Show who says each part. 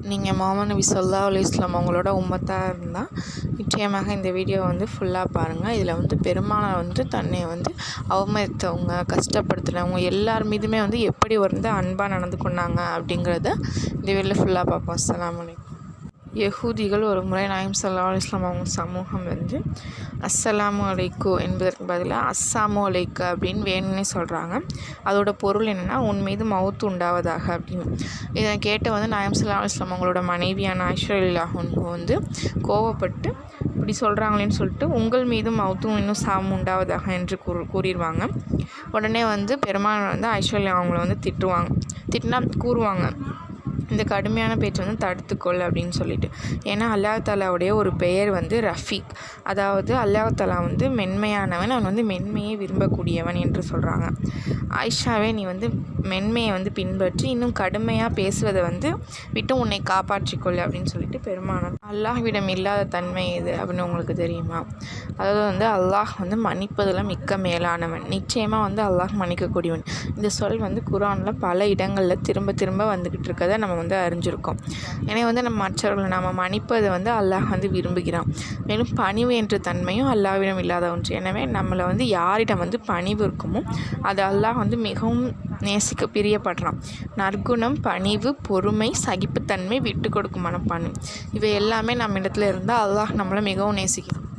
Speaker 1: நீங்கள் மாமனவி நபி ஸல்லல்லாஹு அலைஹி அவங்களோட உம்மத்தாக இருந்தால் நிச்சயமாக இந்த வீடியோ வந்து ஃபுல்லாக பாருங்கள் இதில் வந்து பெருமானை வந்து தன்னை வந்து அவமதித்தவங்க கஷ்டப்படுத்தினவங்க எல்லார் மீதுமே வந்து எப்படி வந்து அன்பாக நடந்து கொண்டாங்க அப்படிங்கிறத இந்த வீடியோவில் ஃபுல்லாக பார்ப்போம் அஸ்ஸலாமு யகூதிகள் ஒரு முறை நாயம் சல்லா இஸ்லாம் அவங்க சமூகம் வந்து அஸ்ஸலாமு அலைக்கு என்பதற்கு பதிலாக அஸ்ஸாமு அலைக்கு அப்படின்னு வேணும்னே சொல்கிறாங்க அதோட பொருள் என்னென்னா உன் மீது மவுத்து உண்டாவதாக அப்படின்னு. இதை கேட்டு வந்து நாயம் சல்லா இஸ்லாம் அவங்களோட மனைவியான ஐஸ்வர்யாஹுன்கு வந்து கோவப்பட்டு இப்படி சொல்கிறாங்களேன்னு சொல்லிட்டு உங்கள் மீதும் மவுத்தும் இன்னும் சாமும் உண்டாவதாக என்று கூறு கூறிடுவாங்க. உடனே வந்து பெருமாள் வந்து ஐஸ்வர்யா அவங்கள வந்து திட்டுவாங்க. திட்டினா கூறுவாங்க. இந்த கடுமையான பேச்சு வந்து தடுத்துக்கொள் அப்படின்னு சொல்லிட்டு. ஏன்னா அல்லாஹ் தாலாவுடைய ஒரு பெயர் வந்து ரஃபீக். அதாவது அல்லாஹ் வந்து மென்மையானவன். அவன் வந்து மென்மையை விரும்பக்கூடியவன் என்று சொல்கிறாங்க ஆயிஷாவே நீ வந்து மென்மையை வந்து பின்பற்றி இன்னும் கடுமையாக பேசுவதை வந்து விட்டு உன்னை காப்பாற்றிக்கொள் அப்படின்னு சொல்லிட்டு பெருமானம் அல்லாஹ்விடம் இல்லாத தன்மை இது அப்படின்னு உங்களுக்கு தெரியுமா? அதாவது வந்து அல்லாஹ் வந்து மன்னிப்பதில் மிக்க மேலானவன். நிச்சயமாக வந்து அல்லாஹ் மன்னிக்கக்கூடியவன். இந்த சொல் வந்து குரானில் பல இடங்களில் திரும்ப திரும்ப வந்துக்கிட்டு இருக்கதை நம்ம வந்து அறிஞ்சிருக்கோம். ஏன்னா வந்து நம்ம மற்றவர்களை நம்ம மன்னிப்பதை வந்து அல்லாஹ் வந்து விரும்புகிறான். மேலும் பணிவு என்ற தன்மையும் அல்லாவிடம் இல்லாத ஒன்று. எனவே நம்மளை வந்து யாரிடம் வந்து பணிவு இருக்குமோ அது அல்லாஹ் வந்து மிகவும் நேசிக்க பிரியப்படுறான். நற்குணம் பணிவு பொறுமை சகிப்புத்தன்மை விட்டு கொடுக்கும் மனப்பான்மை இவை எல்லாமே நம்ம இடத்துல இருந்தால் அல்லாஹ் நம்மளை மிகவும் நேசிக்கிறான்